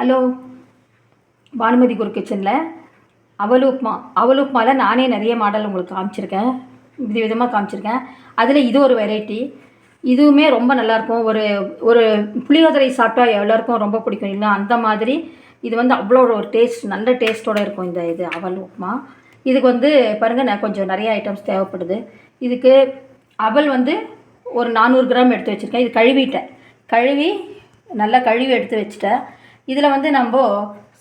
Hello. Bhanumathi குரு கிச்சனில். அவல் உப்புமா அவல் நானே நிறைய மாடல் உங்களுக்கு காமிச்சிருக்கேன். வித விதமாக காமிச்சிருக்கேன். அதில் இது ஒரு வெரைட்டி இதுவுமே ரொம்ப நல்லாயிருக்கும் ஒரு ஒரு புளியோதரை சாப்பிட்டா எல்லாருக்கும் ரொம்ப பிடிக்கும். இல்லை அந்த மாதிரி இது வந்து அவ்வளோ ஒரு டேஸ்ட் நல்ல டேஸ்ட்டோடு இருக்கும் இந்த இது அவல் உப்மா இதுக்கு வந்து பாருங்கள் நான் கொஞ்சம் நிறைய ஐட்டம்ஸ் தேவைப்படுது. இதுக்கு அவல் வந்து ஒரு நானூறு கிராம் எடுத்து வச்சுருக்கேன். இது கழுவிட்டேன். கழுவி நல்லா கழுவி எடுத்து வச்சுட்டேன். இதில் வந்து நம்ம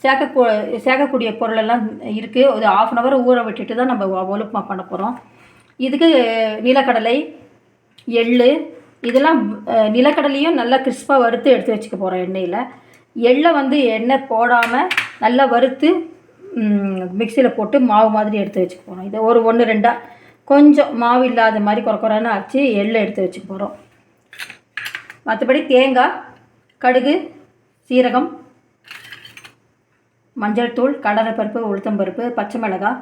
சேர்க்க சேர்க்கக்கூடிய பொருளெல்லாம் இருக்குது ஒரு ஆஃப் அன் ஹவர் ஊற விட்டுட்டு தான் நம்ம ஒழுப்புமா பண்ண போகிறோம் இதுக்கு நிலக்கடலை எள் இதெல்லாம் நிலக்கடலையும் நல்லா கிறிஸ்பாக வறுத்து எடுத்து வச்சுக்க போகிறோம் எண்ணெயில். எள்ளை வந்து எண்ணெய் போடாமல் நல்லா வறுத்து மிக்சியில் போட்டு மாவு மாதிரி எடுத்து வச்சுக்க போகிறோம் இதை ஒரு ஒன்று ரெண்டாக கொஞ்சம் மாவு இல்லாத மாதிரி குறை குறைன்னு அரைச்சி எள்ளை எடுத்து வச்சுக்க போகிறோம் மற்றபடி தேங்காய் கடுகு சீரகம் மஞ்சள் தூள் கடலைப்பருப்பு உளுத்தம்பருப்பு பச்சை மிளகாய்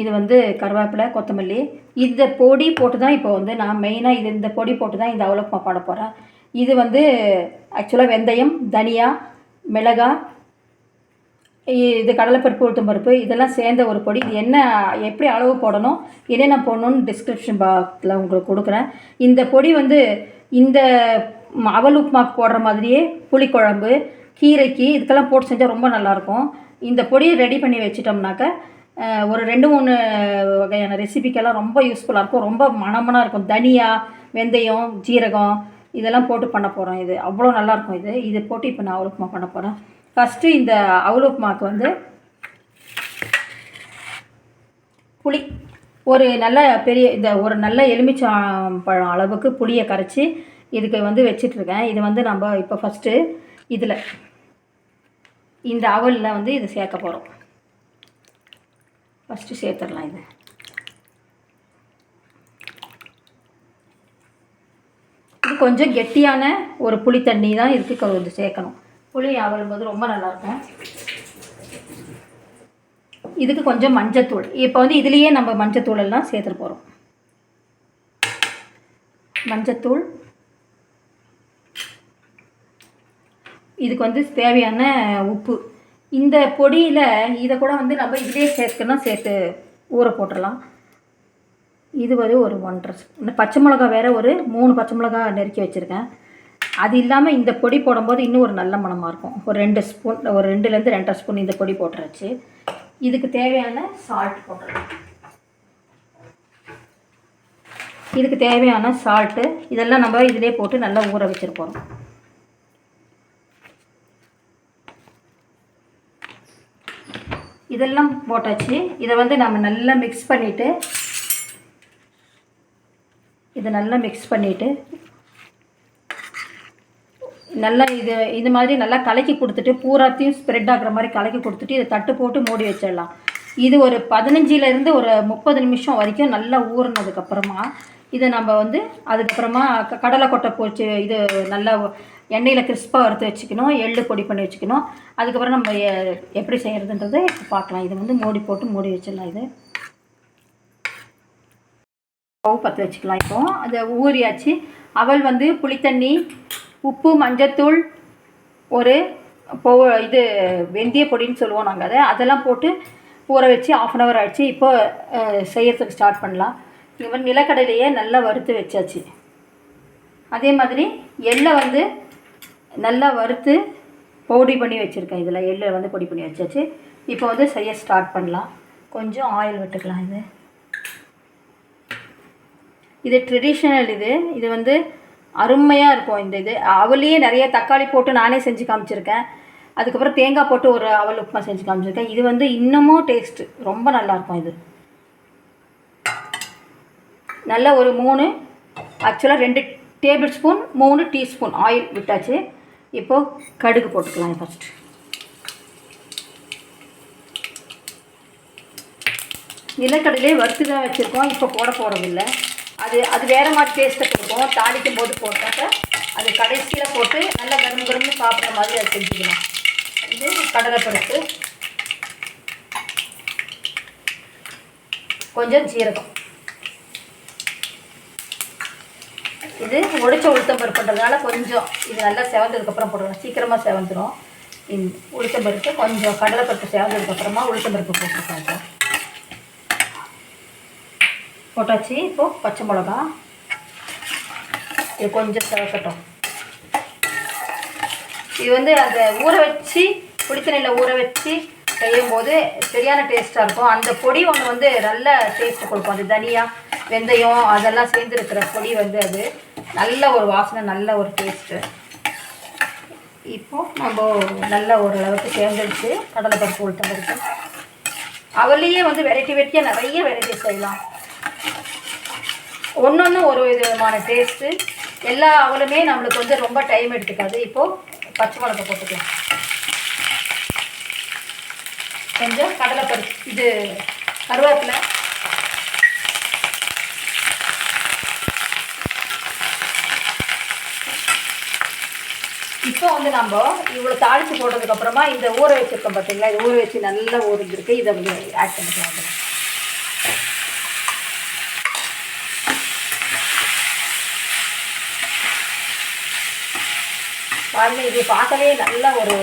இது வந்து கருவேப்பிலை கொத்தமல்லி. இந்த பொடி போட்டு தான் இப்போ வந்து நான் மெயினாக இது இந்த பொடி போட்டு தான் இந்த அவலப்பா பாட போகிறேன் இது வந்து ஆக்சுவலாக வெந்தயம் தனியா மிளகாய் இது கடலைப்பருப்பு உளுத்தம்பருப்பு இதெல்லாம் சேர்ந்த ஒரு பொடி. இது என்ன எப்படி அளவு போடணும் என்னென்ன போடணும்னு டிஸ்கிரிப்ஷன் பாக்ஸில் உங்களுக்கு கொடுக்குறேன். இந்த பொடி வந்து இந்த அவல் உப்புமாக்கு போடுற மாதிரியே புளிக்குழம்பு கீரைக்கு இதுக்கெல்லாம் போட்டு செஞ்சால் ரொம்ப நல்லாயிருக்கும். இந்த பொடியை ரெடி பண்ணி வச்சிட்டோம்னாக்க ஒரு ரெண்டு மூணு வகையான ரெசிபிக்கெல்லாம் ரொம்ப யூஸ்ஃபுல்லாக இருக்கும். ரொம்ப மணமனாக இருக்கும். தனியா வெந்தயம் ஜீரகம் இதெல்லாம் போட்டு பண்ண போகிறோம் இது. அவ்வளோ நல்லாயிருக்கும் இது. இதை போட்டு இப்போ நான் அவல் பண்ண போகிறேன் ஃபஸ்ட்டு இந்த அவல் வந்து புளி. ஒரு நல்ல பெரிய இந்த ஒரு நல்ல எலுமிச்சம்பழம் அளவுக்கு புளியை கரைச்சி இதுக்கு வந்து வச்சிட்ருக்கேன் இது வந்து நம்ம இப்போ ஃபஸ்ட்டு இதில் இந்த அவலில் வந்து இதை சேர்க்க போகிறோம் ஃபஸ்ட்டு சேர்த்துடலாம் இது. இது கொஞ்சம் கெட்டியான ஒரு புளி தண்ணி தான் இதுக்கு கொஞ்சம் சேர்க்கணும். புளி அவல் போது ரொம்ப நல்லாயிருக்கும். இதுக்கு கொஞ்சம் மஞ்சத்தூள். இப்போ வந்து இதுலேயே நம்ம மஞ்சத்தூள் எல்லாம் சேர்த்துட்டு போகிறோம் மஞ்சத்தூள் இதுக்கு வந்து தேவையான உப்பு. இந்த பொடியில் இதை கூட வந்து நம்ம இதிலே சேர்க்கணும் சேர்த்து ஊற போட்டுடலாம். இது வந்து ஒரு ஒன்றரை இந்த பச்சை மிளகா வேறு ஒரு மூணு பச்சை மிளகா நெருக்கி வச்சுருக்கேன். அது இல்லாமல் இந்த பொடி போடும்போது இன்னும் ஒரு நல்ல மணமாக இருக்கும். ஒரு ரெண்டு ஸ்பூன் ஒரு ரெண்டுலேருந்து ரெண்டரை ஸ்பூன் இந்த பொடி போட்டுருச்சு இதுக்கு தேவையான சால்ட் போட்டுடலாம். இதுக்கு தேவையான சால்ட்டு இதெல்லாம் நம்ம இதிலே போட்டு நல்லா ஊற வச்சுருப்போம். இதெல்லாம் போட்டாச்சு. இதை வந்து நம்ம நல்லா மிக்ஸ் பண்ணிவிட்டு இதை நல்லா மிக்ஸ் பண்ணிவிட்டு நல்லா இது இது மாதிரி நல்லா கலக்கி கொடுத்துட்டு பூராத்தையும் ஸ்ப்ரெட் ஆகிற மாதிரி கலக்கி கொடுத்துட்டு இதை தட்டு போட்டு மூடி வச்சிடலாம். இது ஒரு பதினஞ்சிலேருந்து ஒரு முப்பது நிமிஷம் வரைக்கும் நல்லா ஊறினதுக்கப்புறமா இதை நம்ம வந்து அதுக்கப்புறமா க- கடலை கொட்டை போச்சு இது நல்லா எண்ணெயில் கிறிஸ்பாக வறுத்து வச்சுக்கணும் எள்ளு பொடி பண்ணி வச்சுக்கணும். அதுக்கப்புறம் நம்ம எப்படி செய்கிறதுன்றதை பார்க்கலாம். இது வந்து மூடி போட்டு மூடி வச்சிடலாம் இது. ஸ்டவ் பற்ற வச்சுக்கலாம் இப்போ. அதை ஊறியாச்சு. அவள் வந்து புளித்தண்ணி உப்பு மஞ்சத்தூள் ஒரு பொ இது வெந்தய பொடின்னு சொல்லுவோம் நாங்கள் அதை. அதெல்லாம் போட்டு ஊற வச்சு ஆஃப் அன் ஹவர் ஆயிடுச்சு. இப்போ செய்யறதுக்கு ஸ்டார்ட் பண்ணலாம். இவன் நிலக்கடலையே நல்லா வறுத்து வச்சாச்சு. அதே மாதிரி எள்ளை வந்து நல்லா வறுத்து பொடி பண்ணி வச்சுருக்கேன் இதில். எள்ளை வந்து பொடி பண்ணி வச்சாச்சு. இப்போ வந்து செய்ய ஸ்டார்ட் பண்ணலாம். கொஞ்சம் ஆயில் விட்டுக்கலாம் இது. இது ட்ரெடிஷ்னல் இது. இது வந்து அருமையாக இருக்கும் இந்த இது. அவலையே நிறைய தக்காளி போட்டு நானே செஞ்சு காமிச்சிருக்கேன். அதுக்கப்புறம் தேங்காய் போட்டு ஒரு அவல் உப்புமா செஞ்சு காமிச்சிருக்கேன். இது வந்து இன்னமும் டேஸ்ட்டு ரொம்ப நல்லாயிருக்கும் இது. நல்ல ஒரு மூணு ஆக்சுவலாக ரெண்டு டேபிள் ஸ்பூன் மூணு டீஸ்பூன் ஆயில் விட்டாச்சு. இப்போது கடுகு போட்டுக்கலாம் ஃபஸ்ட்டு நிலக்கடலே வறுத்து தான் வச்சுருக்கோம். இப்போ போட போகிறதில்ல அது அது வேறு மாதிரி டேஸ்ட்டை கொடுக்கும். தாளிக்கும் போது போட்டாக்க அது கடைசியில் போட்டு நல்லா கரும் கரும்னு சாப்பிட்ற மாதிரி அது செஞ்சுக்கலாம். இது கடலைப்பருப்பு. கொஞ்சம் சீரகம். இது உடைச்ச உளுத்தம் பருப்புன்றதுனால கொஞ்சம் இது நல்லா செவந்ததுக்கப்புறம் போடுறோம் சீக்கிரமாக செவந்துடும் இந்த உளுத்தம்பருப்பு கொஞ்சம் கடலைப்பருப்பு செவந்ததுக்கப்புறமா உளுத்தம் பருப்பு போட்டுருக்காங்க போட்டாச்சு. இப்போது பச்சை மிளகா. இது கொஞ்சம் செவக்கட்டும். இது வந்து அந்த ஊற வச்சு புளித்தண்ணியில் ஊற வச்சு செய்யும்போது சரியான டேஸ்ட்டாக இருக்கும். அந்த பொடி ஒன்று வந்து நல்ல டேஸ்ட்டு கொடுக்கும். அது தனியாக வெந்தயம் அதெல்லாம் சேர்ந்துருக்கிற பொடி வந்து அது. நல்ல ஒரு வாசனை நல்ல ஒரு டேஸ்ட்டு இப்போ நம்ம நல்ல ஓரளவுக்கு சேர்ந்துருச்சு கடலைப்பருப்பு உளுத்தம்பருப்பு அவர்லேயே வந்து வெரைட்டி வெரைட்டியாக நிறைய வெரைட்டி செய்யலாம். ஒன்று ஒன்று ஒரு விதமான டேஸ்ட்டு எல்லா அவளுமே நம்மளுக்கு வந்து ரொம்ப டைம் எடுத்துக்காது. இப்போது பச்சை மிளகா போட்டுக்கலாம். கொஞ்சம் கடலைப்பருப்பு இது கருவேப்பிலை. இப்போ வந்து நம்ம இவ்வளோ தாளித்து போட்டதுக்கப்புறமா இந்த ஊற வச்சுருக்கோம் பார்த்தீங்களா இது ஊற வச்சு நல்லா ஊறிஞ்சிருக்கு இதை வந்து ஆட் பண்ணிக்கலாம் பாருங்க இது பார்க்கவே நல்ல ஒரு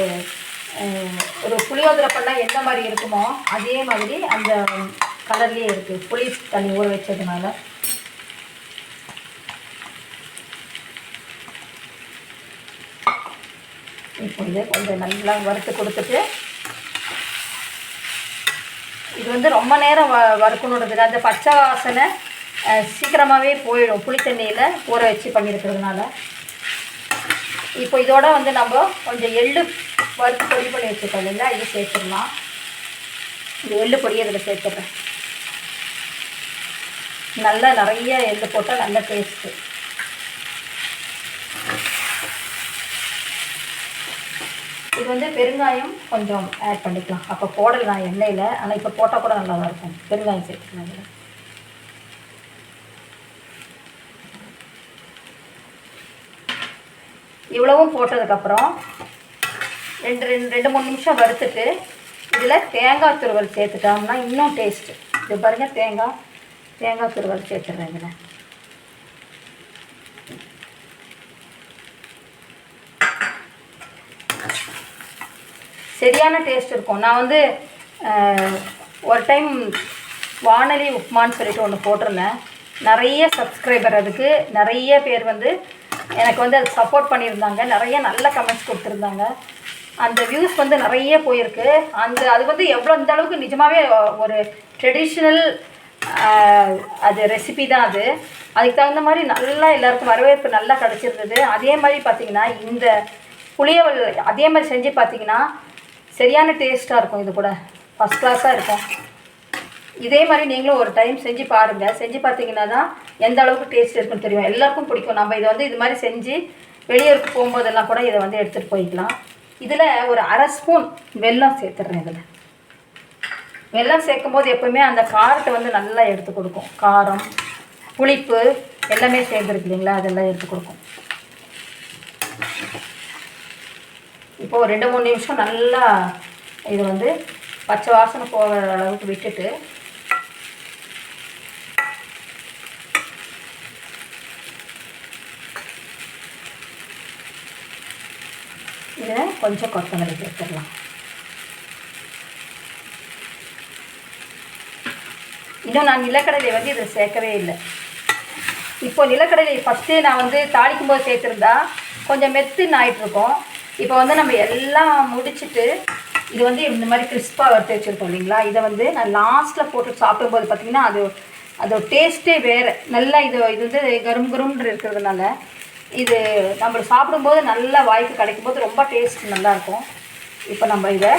ஒரு புளியோதரை பண்ணால் எந்த மாதிரி இருக்குமோ அதே மாதிரி அந்த கலர்லேயே இருக்குது புளி தண்ணி ஊற வச்சதுனால. இப்போ கொஞ்சம் நல்லா வறுத்து கொடுத்துட்டு இது வந்து ரொம்ப நேரம் வ வறுக்கணுன்றது அந்த பச்சை வாசனை சீக்கிரமாகவே போயிடும். புளித்தண்ணியில் ஊற வச்சு பண்ணியிருக்கிறதுனால இப்போ இதோட வந்து நம்ம கொஞ்சம் எள்ளு வறுத்து பொடி பண்ணி வச்சுருக்கோம் இல்லைங்களா? இது சேர்த்துடலாம். இந்த எள்ளு பொடியை இதில் சேர்த்துட்றேன். நல்லா நிறைய எள்ளு போட்டால் நல்ல டேஸ்ட்டு இது வந்து பெருங்காயம் கொஞ்சம் ஆட் பண்ணிக்கலாம். அப்போ போடல நான் எண்ணெயில். ஆனால் இப்போ போட்டால் கூட நல்லா தான் இருக்கும். பெருங்காயம் சேர்த்துக்கலாம் இதில். இவ்வளவும் போட்டதுக்கப்புறம் ரெண்டு ரெண்டு ரெண்டு மூணு நிமிஷம் வறுத்துட்டு இதில் தேங்காய் துருவல் சேர்த்துட்டோம்னா இன்னும் டேஸ்ட்டு இது பாருங்கள் தேங்காய் தேங்காய் துருவல் சேர்த்துடுறேன் இதில். சரியான டேஸ்ட் இருக்கும். நான் வந்து ஒரு டைம் வானொலி உப்மான்னு சொல்லிட்டு ஒன்று போட்டிருந்தேன். நிறைய சப்ஸ்கிரைபர் அதுக்கு நிறைய பேர் வந்து எனக்கு வந்து அது சப்போர்ட் பண்ணியிருந்தாங்க. நிறைய நல்ல கமெண்ட்ஸ் கொடுத்துருந்தாங்க. அந்த வியூஸ் வந்து நிறைய போயிருக்கு. அந்த அது வந்து எவ்வளோ இந்த அளவுக்கு நிஜமாகவே ஒரு ட்ரெடிஷ்னல் அது ரெசிபி தான் அது. அதுக்கு தகுந்த மாதிரி நல்லா எல்லாருக்கும் வரவேற்பு நல்லா கிடச்சிருந்தது. அதே மாதிரி பார்த்திங்கன்னா இந்த புளியவல் அதே மாதிரி செஞ்சு பார்த்தீங்கன்னா சரியான டேஸ்ட்டாக இருக்கும் இது கூட. ஃபஸ்ட் கிளாஸாக இருக்கும். இதே மாதிரி நீங்களும் ஒரு டைம் செஞ்சு பாருங்கள் செஞ்சு பார்த்தீங்கன்னா தான் எந்த அளவுக்கு டேஸ்ட் இருக்குன்னு தெரியும். எல்லாருக்கும் பிடிக்கும். நம்ம இதை வந்து இது மாதிரி செஞ்சு வெளியூருக்கு போகும்போதெல்லாம் கூட இதை வந்து எடுத்துகிட்டு போய்க்கலாம். இதில் ஒரு அரை ஸ்பூன் வெல்லம் சேர்த்துடுறேன் இதில். வெல்லம் சேர்க்கும் போது எப்போவுமே அந்த காரத்தை வந்து நல்லா எடுத்து கொடுக்கும். காரம் புளிப்பு எல்லாமே சேர்ந்துருக்கு இல்லைங்களா? அதெல்லாம் எடுத்து கொடுக்கும். இப்போ ஒரு ரெண்டு மூணு நிமிஷம் நல்லா இது வந்து பச்சை வாசனை போகிற அளவுக்கு விட்டுட்டு இதை கொஞ்சம் கொத்தமல்லி சேர்த்துடலாம். இன்னும் நான் நிலக்கடலை வந்து இதை சேர்க்கவே இல்லை. இப்போ நிலக்கடலை ஃபஸ்ட்டே நான் வந்து தாளிக்கும் போது சேர்த்துருந்தா கொஞ்சம் மெத்துன்னு ஆகிட்டுருக்கோம் இப்போ வந்து நம்ம எல்லாம் முடிச்சுட்டு இது வந்து இந்த மாதிரி கிறிஸ்பாக வறுத்து வச்சுருக்கோம் இல்லைங்களா? இதை வந்து நான் லாஸ்ட்டில் போட்டு சாப்பிடும்போது பார்த்திங்கன்னா அது அதோட டேஸ்ட்டே வேறு. நல்லா இது இது வந்து கரும் கரும்னு இருக்கிறதுனால இது நம்ம சாப்பிடும்போது நல்லா வாய்க்கு கிடைக்கும் போது ரொம்ப டேஸ்ட் நல்லாயிருக்கும் இப்போ நம்ம இதை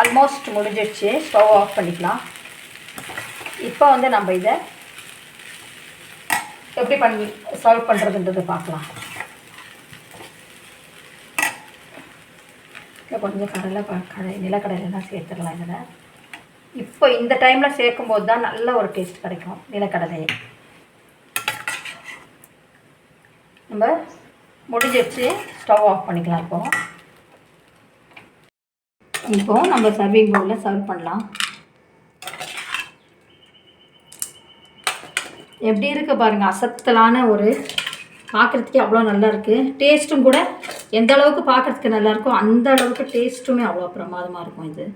ஆல்மோஸ்ட் முடிஞ்சிடுச்சு. ஸ்டவ் ஆஃப் பண்ணிக்கலாம். இப்போ வந்து நம்ம இதை எப்படி பண்ணி சர்வ் பண்ணுறதுன்றது பார்க்கலாம். இல்லை கொஞ்சம் கடலை ப கடை நிலக்கடலைலாம் சேர்த்துக்கலாம் இதில். இப்போ இந்த டைமில் சேர்க்கும்போது தான் நல்ல ஒரு டேஸ்ட் கிடைக்கும் நிலக்கடலையை நம்ம முடிஞ்சிடுச்சு ஸ்டவ் ஆஃப் பண்ணிக்கலாம் இப்போ. இப்போ நம்ம சர்விங் பவுலில் சர்வ் பண்ணலாம். எப்படி இருக்குது பாருங்கள் அசத்தலான ஒரு பார்க்குறதுக்கே அவ்வளோ நல்லா இருக்குது டேஸ்ட்டும் கூட எந்த அளவுக்கு பார்க்குறதுக்கு நல்லாயிருக்கோ அந்த அளவுக்கு டேஸ்ட்டுமே அவ்வளோ பிரமாதமாக இருக்கும் இது.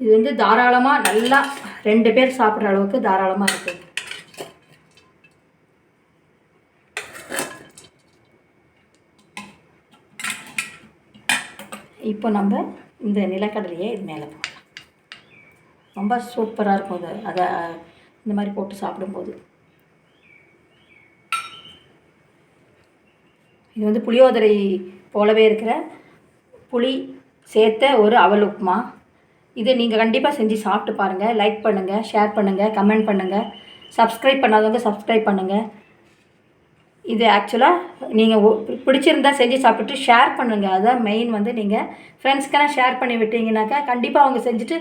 இது வந்து தாராளமாக நல்லா ரெண்டு பேர் சாப்பிட்ற அளவுக்கு தாராளமாக இருக்குது இப்போ நம்ம இந்த நிலக்கடலையை இது மேலே ரொம்ப சூப்பராக இருக்கும் அது. அதை இந்த மாதிரி போட்டு சாப்பிடும்போது. இது வந்து புளியோதரை போலவே இருக்கிற புளி சேர்த்த ஒரு அவல் உப்புமா. இது நீங்கள் கண்டிப்பாக செஞ்சு சாப்பிட்டு பாருங்கள் லைக் பண்ணுங்கள் ஷேர் பண்ணுங்கள் கமெண்ட் பண்ணுங்கள் சப்ஸ்கிரைப் பண்ணாதவங்க சப்ஸ்கிரைப் பண்ணுங்கள் இது ஆக்சுவலாக நீங்கள் பிடிச்சிருந்தா செஞ்சு சாப்பிட்டு ஷேர் பண்ணுங்கள் அதான் மெயின் வந்து நீங்கள் ஃப்ரெண்ட்ஸ்க்கெல்லாம் ஷேர் பண்ணி விட்டீங்கன்னாக்கா கண்டிப்பாக அவங்க செஞ்சுட்டு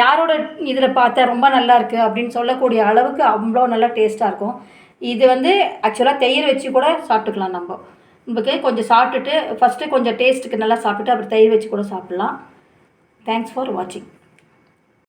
யாரோட இதில் பார்த்தா ரொம்ப நல்லா இருக்குது அப்படின்னு சொல்லக்கூடிய அளவுக்கு அவ்வளோ நல்லா டேஸ்ட்டாக இருக்கும். இது வந்து ஆக்சுவலாக தயிர் வச்சு கூட சாப்பிட்டுக்கலாம் நம்ம. நமக்கு கொஞ்சம் சாப்பிட்டுட்டு ஃபஸ்ட்டு கொஞ்சம் டேஸ்ட்டுக்கு நல்லா சாப்பிட்டுட்டு அப்புறம் தயிர் வச்சு கூட சாப்பிட்லாம். தேங்க்ஸ் ஃபார் வாட்சிங்